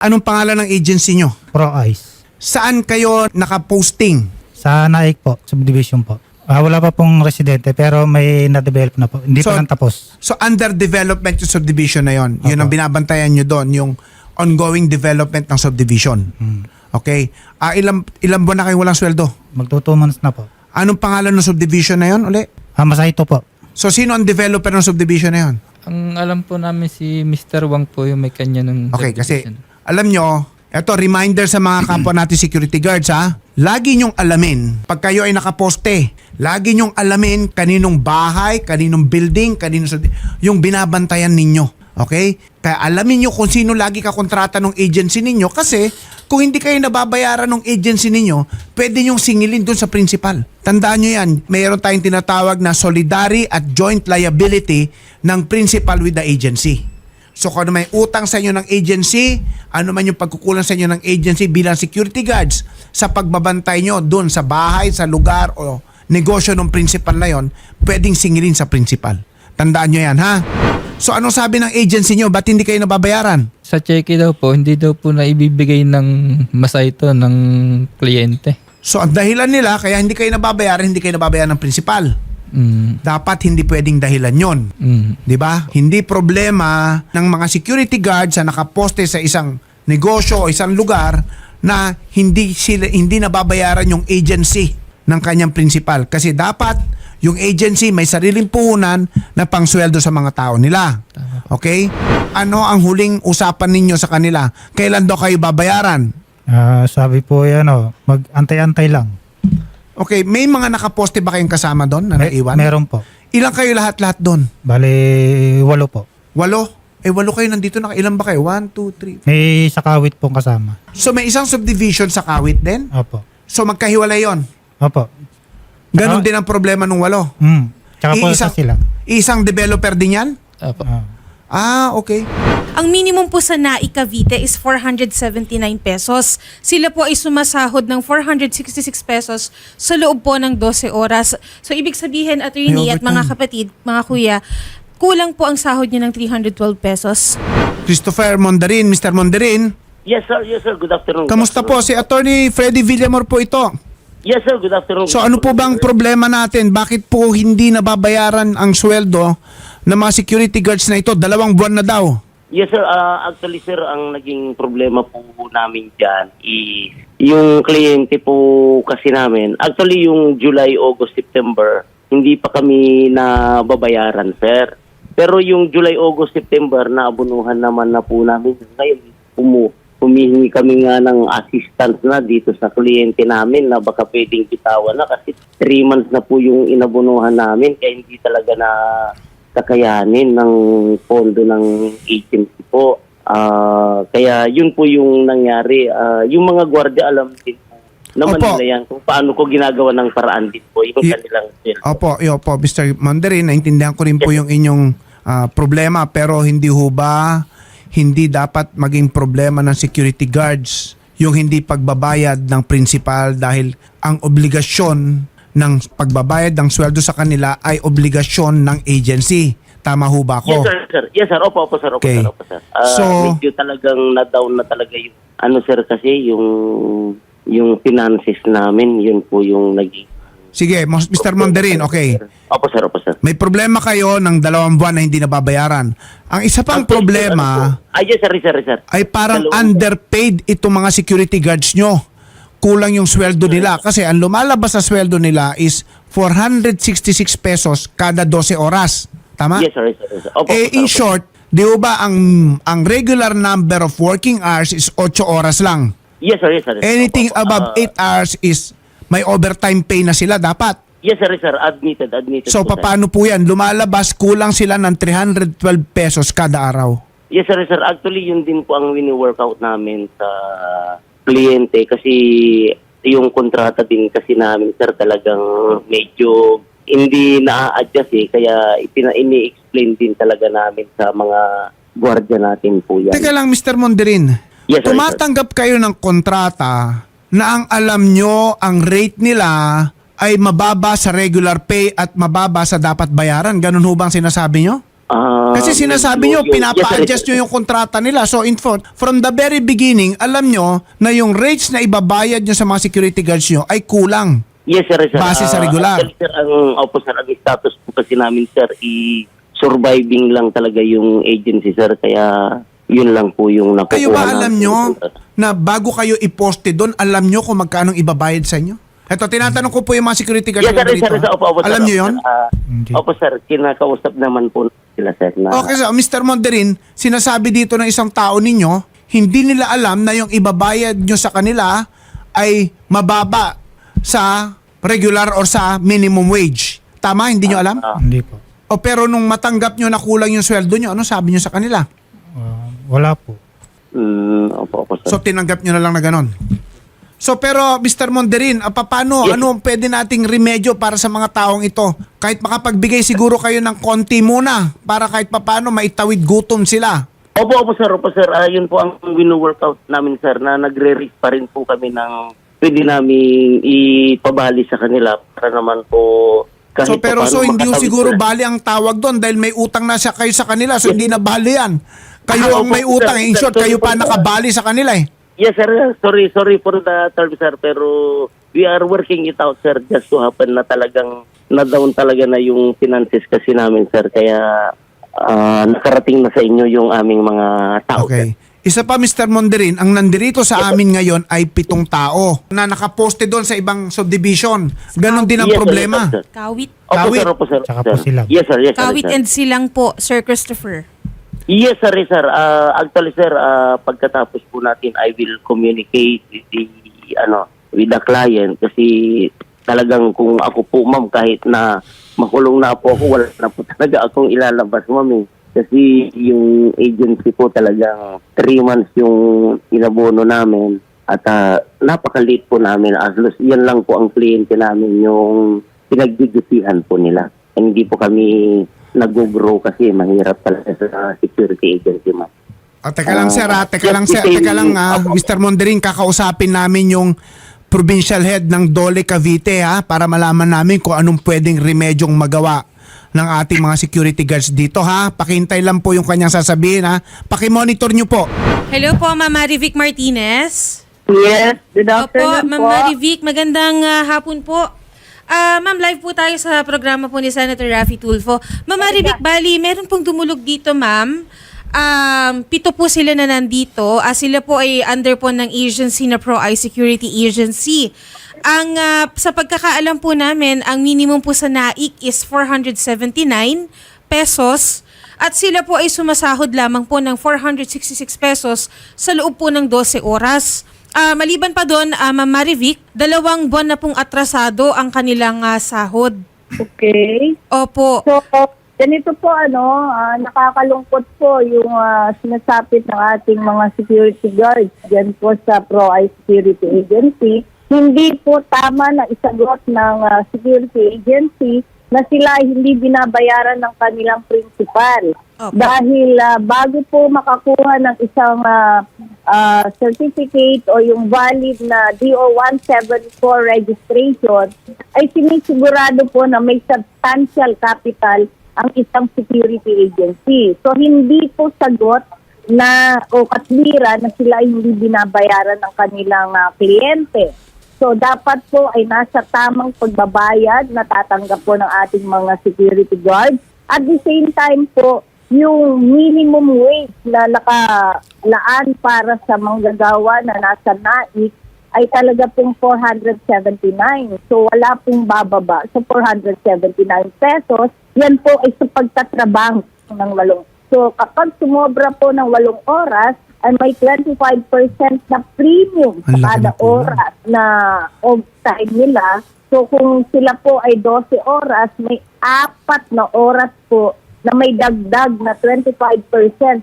Anong pangalan ng agency nyo? Pro Ice. Saan kayo nakaposting? Sa Naik po, subdivision po. Ah, wala pa pong residente pero may na-develop na po. Hindi So- pa lang tapos. So under development yung subdivision na yon. Yun ang binabantayan nyo doon, yung ongoing development ng subdivision. Hmm. Okay? Ah, ilang, ilang buwan na kayo walang sweldo? Magto two months na po. Anong pangalan ng subdivision na yon uli? Ah, Masahito po. So sino ang developer ng subdivision na yon? Ang alam po namin si Mr. Wang po yung may kanya ng Okay, kasi subdivision. Alam nyo, eto reminder sa mga kapwa natin security guards ha. Lagi nyong alamin, pag kayo ay nakaposte, lagi nyong alamin kaninong bahay, kaninong building, kaninong yung binabantayan ninyo. Okay? Kaya alamin nyo kung sino lagi kakontrata ng agency ninyo kasi kung hindi kayo nababayaran ng agency ninyo, pwede nyong singilin dun sa principal. Tandaan nyo yan, mayroon tayong tinatawag na solidary at joint liability ng principal with the agency. So kung ano may utang sa inyo ng agency, ano man yung pagkukulang sa inyo ng agency bilang security guards sa pagbabantay nyo doon sa bahay, sa lugar o negosyo ng principal na yon, pwedeng singilin sa principal. Tandaan nyo yan ha. So anong sabi ng agency nyo? Ba't hindi kayo nababayaran? Sa cheque daw po, hindi daw po na ibibigay ng masayto ng kliyente. So ang dahilan nila kaya hindi kayo nababayaran, hindi kayo nababayaran ng principal. Mm, Dapat hindi pwedeng dahilan yon. mm, 'Di ba? Hindi problema ng mga security guards na nakaposte sa isang negosyo o isang lugar na hindi sila hindi nababayaran yung agency ng kanyang principal kasi dapat yung agency may sariling puhunan na pangsweldo sa mga tao nila. Okay? Ano ang huling usapan ninyo sa kanila? Kailan daw kayo babayaran? Ah, sabi po yan o, mag-antay-antay lang. Okay, may mga nakaposte ba kayong kasama doon na May- naiwan? meron po. Ilang kayo lahat-lahat doon? Bali, walo po. Walo? Eh, walo kayo nandito. Naka, ilan ba kayo? One, two, three. May sakawit pong kasama. So may isang subdivision sa Kawit din. Opo. So magkahiwalay yon. Opo. Ganon din ang problema ng walo. Hmm. Tsaka po Iisang- sa sila. Isang developer din yan? apo. Ah. Ah, okay. Ang minimum po sa NAI Cavite is 479 pesos. Sila po ay sumasahod ng 466 pesos sa loob po ng 12 oras. So ibig sabihin, attorney May at mga kapatid, mga kuya, kulang po ang sahod niya ng 312 pesos. Christopher Mondarin, Mr. Mondarin. Yes, sir. Yes, sir. Good afternoon. Kamusta po? Si Attorney Freddy Villamor po ito. Yes, sir. Good afternoon. So ano po bang problema natin? Bakit po hindi nababayaran ang sweldo ng mga security guards na ito? Dalawang buwan na daw. Yes, sir. Ah, actually, sir, ang naging problema po namin dyan is yung kliyente po kasi namin. Actually, yung July, August, September, hindi pa kami nababayaran, sir. Pero yung July, August, September, naabunuhan naman na po namin. Ngayon, umu humihingi kami nga ng assistance na dito sa kliyente namin na baka pwedeng bitawan na kasi three months na po yung inabunuhan namin kaya hindi talaga na kakayanin ng pondo ng agency po. Ah, kaya yun po yung nangyari. Ah, yung mga gwardiya alam din naman Opo. nila yan kung paano ko ginagawa ng paraan din po yung Y- kanilang sweldo. Opo, yo po, Mr. Mandarin, naintindihan ko rin po yung inyong ah, problema pero hindi ho ba hindi dapat maging problema ng security guards yung hindi pagbabayad ng principal dahil ang obligasyon ng pagbabayad ng sweldo sa kanila ay obligasyon ng agency. Tama ho ba Yes ako? sir, sir. Yes sir, opo, opo sir, opo Okay. sir, opo sir. Ah, So- medyo talagang na-down na talaga yung ano sir kasi yung yung finances namin, yun po yung naging Sige, Mr. Mandarin, okay. Opo sir, opo sir. May problema kayo ng dalawang buwan na hindi nababayaran. Ang isa pang problema ano po, Ay, yes sir, yes sir, yes, sir. ay parang underpaid itong mga security guards nyo. Kulang yung sweldo nila kasi ang lumalabas sa sweldo nila is 466 pesos kada 12 oras. Tama? Yes sir, yes sir. Opo, eh in short, di ba ang ang regular number of working hours is 8 oras lang. Yes sir, yes sir. yes, sir. Anything Opo, opo. above Ah, 8 hours is may overtime pay na sila dapat. Yes sir, yes sir. Admitted, admitted. So po, paano po 'yan? Lumalabas kulang sila ng 312 pesos kada araw. Yes sir, yes, sir. Actually, yun din po ang wini-workout namin sa kliyente kasi yung kontrata din kasi namin sir talagang medyo hindi na-adjust eh. Kaya ipina- ini-explain din talaga namin sa mga gwardiya natin po yan. Teka lang Mr. Monderin. Yes, sir, Tumatanggap kayo ng kontrata na ang alam nyo ang rate nila ay mababa sa regular pay at mababa sa dapat bayaran. Ganun ho bang sinasabi nyo? Ah, Kasi sinasabi nyo, pinapa-adjust nyo yung kontrata nila. So in fact, from the very beginning, alam nyo na yung rates na ibabayad nyo sa mga security guards nyo ay kulang. Yes, sir. sir. Base sa Ah, regular. sir, ang, opo, sir, ang status po kasi namin, sir, i-surviving lang talaga yung agency, sir. Kaya yun lang po yung nakukuha Kayo ba alam nyo sir. na bago kayo iposte doon, alam nyo kung magkano ibabayad sa inyo? Ito, tinatanong ko po yung mga security guards Yes, sir, dito. sir, sir. Opo, opo, sir. alam nyo Opo, yun? sir. Ah, Hindi. opo, sir. Kinakausap naman po sila, sir. Na, Okay, so Mr. Monderin, sinasabi dito ng isang tao ninyo, hindi nila alam na yung ibabayad nyo sa kanila ay mababa sa regular or sa minimum wage. Tama? Hindi nyo alam? Hindi po. O pero nung matanggap nyo na kulang yung sweldo nyo, ano sabi nyo sa kanila? Ah, wala po. Mm, opo, opo, sir. So tinanggap nyo na lang na ganon. So pero Mr. Monderin, ah, paano, Yes. ano pwede nating remedyo para sa mga taong ito? Kahit makapagbigay siguro kayo ng konti muna para kahit papano maitawid gutom sila. Opo, opo, sir. Opo, sir. Ah, yun po ang wino-workout namin, sir, na nagre-risk pa rin po kami ng pwede namin ipabali sa kanila para naman po kahit So pero papaano so hindi siguro bali ang tawag doon dahil may utang na siya kayo sa kanila so hindi na bali yan. Kayo Ah, ang opo, may utang, sir, in short kayo pa nakabali sa kanila eh. Yes, sir. Sorry, sorry for the term, sir. Pero we are working it out, sir. Just to happen na talagang na-down talaga na yung finances kasi namin, sir. Kaya ah, nakarating na sa inyo yung aming mga tao, Okay. sir. Isa pa Mr. Monderin, ang nandirito sa amin ngayon ay pitong tao na nakaposte doon sa ibang subdivision. Ganon din ang Yes, sir, problema. yes, sir. Kawit. Opo, Kawit. sir. Opo, sir. Tsaka sir. po silang. Yes, sir. Yes, sir. Kawit sir. and silang po, Sir Christopher. Yes, sir, sir. Ah, actually, sir, ah, pagkatapos po natin, I will communicate with the, ano, with the client kasi talagang kung ako po, ma'am, kahit na makulong na po ako, wala na po talaga akong ilalabas, ma'am. eh. Kasi yung agency po talagang three months yung inabono namin at ah, napaka-late po namin. As loss, yan lang po ang kliyente namin yung pinagdidisihan po nila. Hindi po kami nag-grow kasi mahirap talaga sa security agency, ma'am. Ah, teka lang Ah, sir, ah, teka lang sir, teka lang ah. Mr. Monderin, kakausapin namin yung provincial head ng Dole Cavite ha para malaman namin kung anong pwedeng remedyong magawa ng ating mga security guards dito ha. Pakintay lang po yung kanyang sasabihin ha. Pakimonitor nyo po. Hello po, Ma'am Marivic Martinez. Yes, good Opo, afternoon Ma'am po. Marivic, magandang ah, hapon po. Ah, ma'am, live po tayo sa programa po ni Senator Raffy Tulfo. Ma'am Marivic, bali, meron pong dumulog dito, ma'am. Um, pito po sila na nandito. Ah, sila po ay under po ng agency na Pro-Eye Security Agency. Ang ah, sa pagkakaalam po namin, ang minimum po sa NAIC is 479 pesos. At sila po ay sumasahod lamang po ng 466 pesos sa loob po ng 12 oras. Ah, maliban pa doon, ah, Ma'am Marivic, dalawang buwan na pong atrasado ang kanilang ah, sahod. Okay. Opo. So, ganito po ano, ah, nakakalungkot po yung ah, sinasapit ng ating mga security guards dyan po sa Pro-Eye Security Agency. Hindi po tama na isagot ng ah, security agency na sila hindi binabayaran ng kanilang principal. Opo. Dahil ah, bago po makakuha ng isang ah, ah, certificate o yung valid na DO-174 registration, ay sinisigurado po na may substantial capital ang isang security agency. So hindi po sagot na o katwira na sila hindi binabayaran ng kanilang ah, kliyente. So dapat po ay nasa tamang pagbabayad na tatanggap po ng ating mga security guards. At the same time po, yung minimum wage na nakalaan para sa manggagawa na nasa NAIC ay talaga pong 479. So wala pong bababa sa 479 pesos. Yan po ay sa pagtatrabaho ng walong. So kapag sumobra po ng walong oras, ay may 25% na premium sa kada oras na overtime nila. So kung sila po ay 12 oras, may apat na oras po na may dagdag na 25%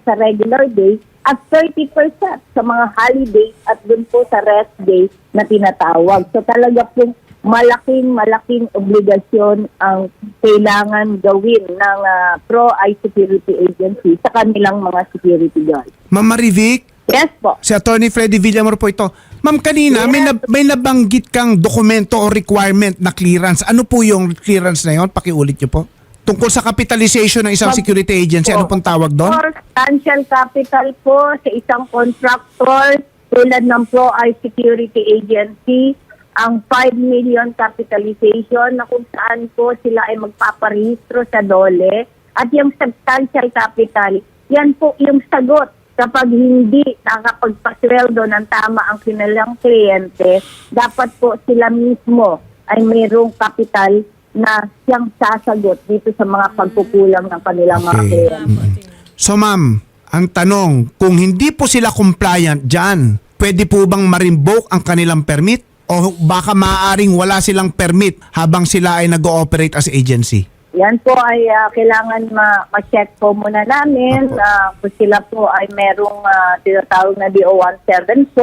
sa regular day at 30% sa mga holiday at dun po sa rest day na tinatawag. So talaga po malaking malaking obligasyon ang kailangan gawin ng ah, Pro-Eye Security Agency sa kanilang mga security guards. Ma'am Marivic, Yes po. si Attorney Freddy Villamor po ito. Ma'am, kanina may, nab- may nabanggit kang dokumento o requirement na clearance. Ano po yung clearance na yon? Pakiulit nyo po. Tungkol sa capitalization ng isang security agency, ano pong tawag doon? For substantial capital po sa isang contractor. Tulad ng Pro-I Security Agency, ang 5 million capitalization na kung saan po sila ay magpaparehistro sa DOLE. At yung substantial capital, yan po yung sagot kapag hindi nakakapagpasweldo ng tama ang kanilang kliyente, dapat po sila mismo ay mayroong kapital na siyang sasagot dito sa mga pagkukulang ng kanilang mga Okay. kliyente. So ma'am, ang tanong, kung hindi po sila compliant dyan, pwede po bang ma-revoke ang kanilang permit? O baka maaaring wala silang permit habang sila ay nag-ooperate as agency? Yan po ay ah, kailangan ma- ma-check po muna namin ah, kung sila po ay merong ah, tinatawag na DO-174.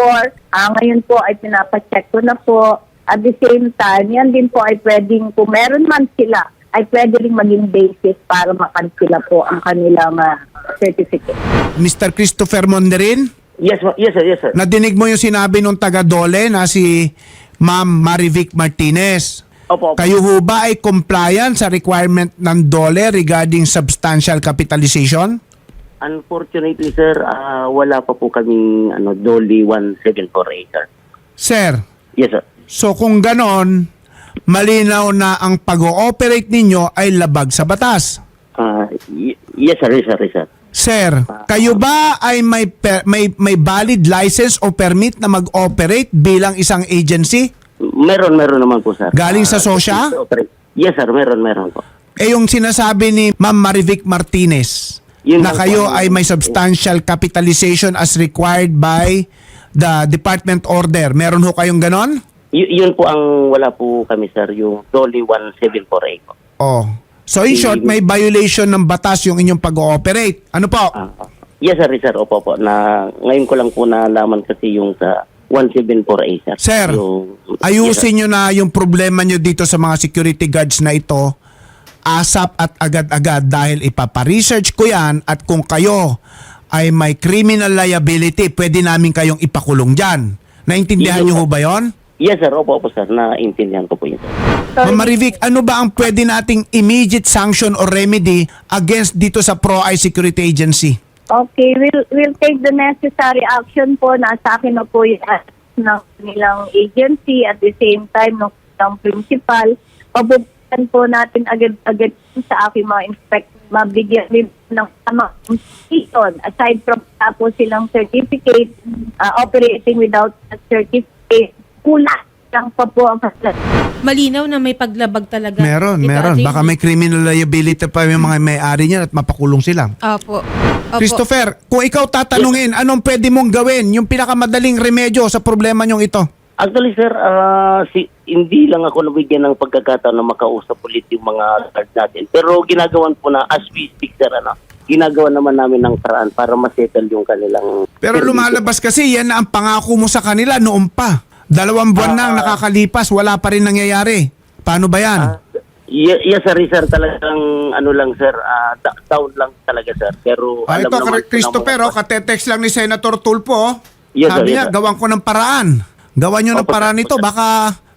Ah, ngayon po ay pinapacheck ko na po. At the same time, yan din po ay pwedeng, kung meron man sila, ay pwede rin maging basis para makansila po ang kanilang ah, certificate. Mr. Christopher Monderin, Yes, ma- yes sir, yes sir. nadinig mo yung sinabi nung taga-Dole na si Ma'am Marivic Martinez. Opo, opo. Kayo ho ba ay compliant sa requirement ng DOLE regarding substantial capitalization? Unfortunately sir, ah, wala pa po kaming ano, Dolly 1748 sir. Sir, Yes sir. So kung ganon, malinaw na ang pag-ooperate ninyo ay labag sa batas. Ah, y- yes sir, yes sir, yes sir. Sir, kayo ba ay may per- may may valid license o permit na mag-operate bilang isang agency? Meron, meron naman po sir. Galing sa Ah, SOSYA? Yes sir, meron, meron po. Eh yung sinasabi ni Ma'am Marivic Martinez Yun na lang kayo po. ay may substantial capitalization as required by the department order. Meron ho kayong ganon? Y- yun po ang wala po kami sir, yung Dolly 1748 po. Oh. So in short, may violation ng batas yung inyong pag-ooperate. Ano po? Ah, yes sir, sir, opo po. Na, ngayon ko lang po nalaman kasi yung sa 1748 sir. Sir, Yung- yes, sir. ayusin nyo na yung problema nyo dito sa mga security guards na ito asap at agad-agad dahil ipaparesearch ko yan at kung kayo ay may criminal liability, pwede namin kayong ipakulong dyan. Naintindihan Yes, nyo sir. ho ba yon? Yes sir, opo po sir, naintindihan ko po yun sir. Ma'am Marivic, ano ba ang pwede nating immediate sanction or remedy against dito sa Pro-I Security Agency? Okay, we'll, we'll take the necessary action po. Nasa akin na po yung ng nilang agency at the same time ng ng principal. Pabubukan po natin agad-agad sa aking mga inspect mabigyan din ng tamang institution. Aside from tapos silang certificate, uh, operating without a certificate, kulang lang pa po ang kasilan. Malinaw na may paglabag talaga. Meron, Ito, meron. Baka may criminal liability pa yung mga may-ari niyan at mapakulong sila. Opo. Opo. Christopher, kung ikaw tatanungin, anong pwede mong gawin? Yung pinakamadaling remedyo sa problema nyong ito? Actually sir, ah, si, hindi lang ako nabigyan ng pagkakataon na makausap ulit yung mga guard natin. Pero ginagawan po na as we speak sir, ano, ginagawa naman namin ng paraan para masettle yung kanilang... Pero lumalabas kasi yan na ang pangako mo sa kanila noon pa. Dalawang buwan na ang nakakalipas, wala pa rin nangyayari. Paano ba yan? Ah, Ye- yes sir, yes, sir, talagang ano lang sir, ah, da- down lang talaga sir. Pero Ah, alam ito, naman po Christopher, oh, katetext lang ni Senator Tulfo. oh. Yes, sir, Sabi yes, niya, sir. gawan ko ng paraan. Gawan nyo ng Opo, sir, paraan opo, sir. Baka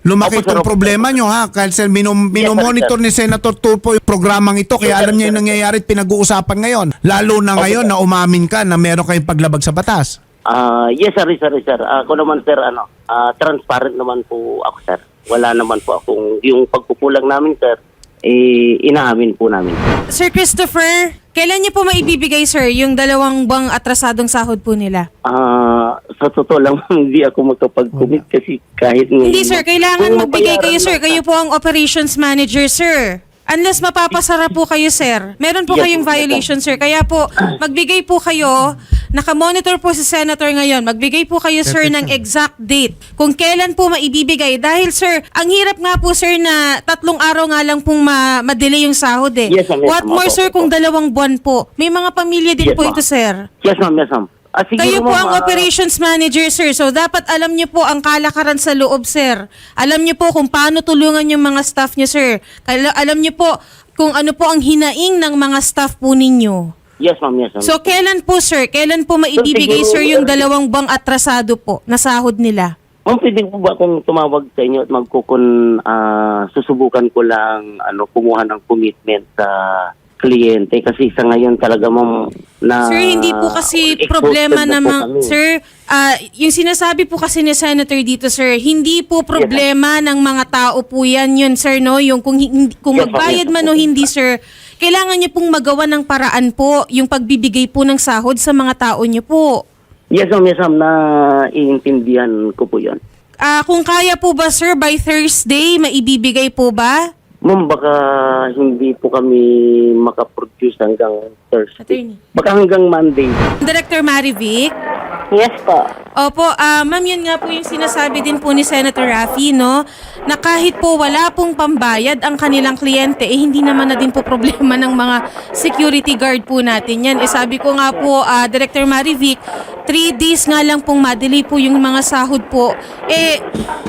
lumaki Opo, sir, itong opo, problema sir. nyo ha. Kasi minum, minomonitor sir. ni Senator Tulfo yung programang ito. Kaya Yes, sir, alam niya yung sir. nangyayari at pinag-uusapan ngayon. Lalo na Opo, ngayon sir. na umamin ka na meron kayong paglabag sa batas. Ah, yes sir, yes, sir, yes, sir. Ako naman sir, ano, ah, transparent naman po ako sir. Wala naman po akong, yung pagkukulang namin sir, eh, inaamin po namin. Sir Christopher, kailan niyo po maibibigay, sir, yung dalawang buwang atrasadong sahod po nila? Ah, sa totoo lang, hindi ako makapag-commit kasi kahit ngayon. Hindi, sir. Kailangan Kung magbigay kayo, sir. Kayo po ang operations manager, sir. Unless mapapasara po kayo, sir. Meron po Yes, kayong violation, sir. Kaya po, magbigay po kayo, nakamonitor po si Senator ngayon, magbigay po kayo, sir, ng exact date. Kung kailan po maibibigay. Dahil, sir, ang hirap nga po, sir, na tatlong araw nga lang pong ma- ma-delay yung sahod eh. Yes, ma'am. Yes, What ma'am. more, Opo, sir, kung opo. dalawang buwan po? May mga pamilya din Yes, po ma'am. ito, sir. Yes ma'am, yes ma'am. Ah, siguro, Kayo po ma'am, ang ah, operations manager, sir. So, dapat alam niyo po ang kalakaran sa loob, sir. Alam niyo po kung paano tulungan yung mga staff niyo, sir. Kala- Alam niyo po kung ano po ang hinaing ng mga staff po ninyo. Yes ma'am, yes ma'am. So, kailan po, sir? Kailan po maibibigay, siguro, sir, yung dalawang bang atrasado po na sahod nila? Ma'am, pwede po ba akong tumawag sa inyo at magkukun, ah, susubukan ko lang ano, kumuha ng commitment sa kliyente kasi sa ngayon talaga ma'am na Sir, hindi po kasi exhausted problema na po namang, kami. sir, ah, yung sinasabi po kasi ni Senator dito, sir, hindi po problema ng mga tao po yan yun, sir, no? Yung kung, hindi, kung Yes, ma'am. magbayad Yes, man ma'am. o hindi, sir, kailangan niyo pong magawa ng paraan po yung pagbibigay po ng sahod sa mga tao niyo po. Yes ma'am, yes ma'am, na iintindihan ko po yan. Ah, kung kaya po ba, sir, by Thursday, maibibigay po ba? Ma'am, baka hindi po kami makaproduce hanggang Thursday. Attorney. Baka hanggang Monday. Director Marivic? Yes po. Opo, ah ma'am, yun nga po yung sinasabi din po ni Senator Raffy, no? Na kahit po wala pong pambayad ang kanilang kliyente, eh hindi naman na din po problema ng mga security guard po natin yan. Eh sabi ko nga po, ah, Director Marivic, three days nga lang pong madelay po yung mga sahod po. Eh,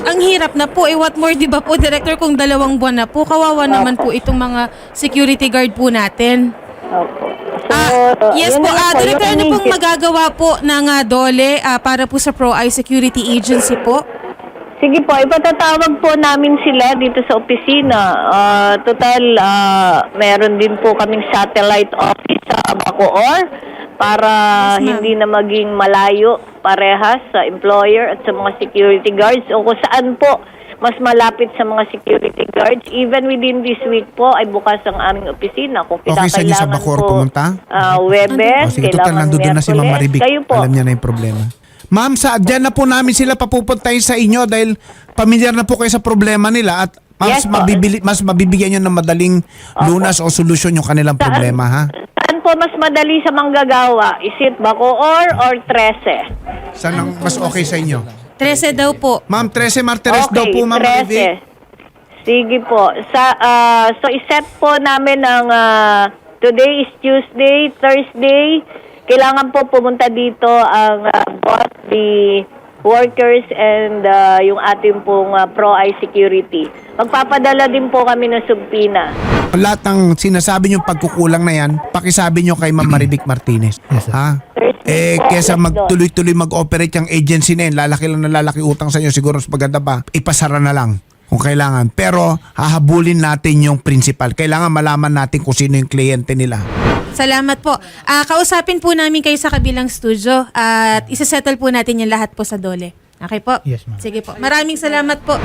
ang hirap na po. Eh, what more, di ba po, Director, kung dalawang buwan na po, kawawa naman po itong mga security guard po natin. Opo. Ah, yes yun po, na lang ah, Director, yung ano pong magagawa po ng ah, DOLE ah, para po sa Pro-Eye Security Agency po? Sige po, ipatatawag po namin sila dito sa opisina. Ah, total, ah, meron din po kaming satellite office sa Bacoor para Yes, ma'am. hindi na maging malayo parehas sa employer at sa mga security guards o kung saan po mas malapit sa mga security guards. Even within this week po ay bukas ang aming opisina. Kung Okay sa inyo sa kinakailangan Bacoor po, pumunta? ah, O Webes, sige, total kailangan nandun na si Ma'am Miyerkules. Maribik. Kayo po. Alam niya na yung problema. Ma'am, sa dyan na po namin sila papupuntahin sa inyo dahil pamilyar na po kayo sa problema nila at mas, Yes po. mabibili, mas mabibigyan nyo ng madaling lunas o solusyon yung kanilang problema, ha? Saan po mas madali sa manggagawa? Is it Bacoor or 13? Saan ang mas okay sa inyo? 13 daw po. Ma'am, 13 Martires daw po, Ma'am 13. Maribik. Sige po. Sa, ah, so, iset po namin ang ah, today is Tuesday, Thursday. Kailangan po pumunta dito ang ah, both the workers and ah, yung ating pong ah, pro-eye security. Magpapadala din po kami ng subpina. Lahat ng sinasabi nyo pagkukulang na yan, pakisabi nyo kay Ma'am Maribik Martinez. Yes, sir. Ha? Eh, kesa magtuloy-tuloy mag-operate yung agency na yun, lalaki lang na lalaki utang sa inyo, siguro mas maganda pa, ipasara na lang kung kailangan. Pero hahabulin natin yung principal. Kailangan malaman natin kung sino yung kliyente nila. Salamat po. Ah, kausapin po namin kayo sa kabilang studio at isasettle po natin yung lahat po sa DOLE. Okay po? Yes, ma'am. Sige po. Maraming salamat po.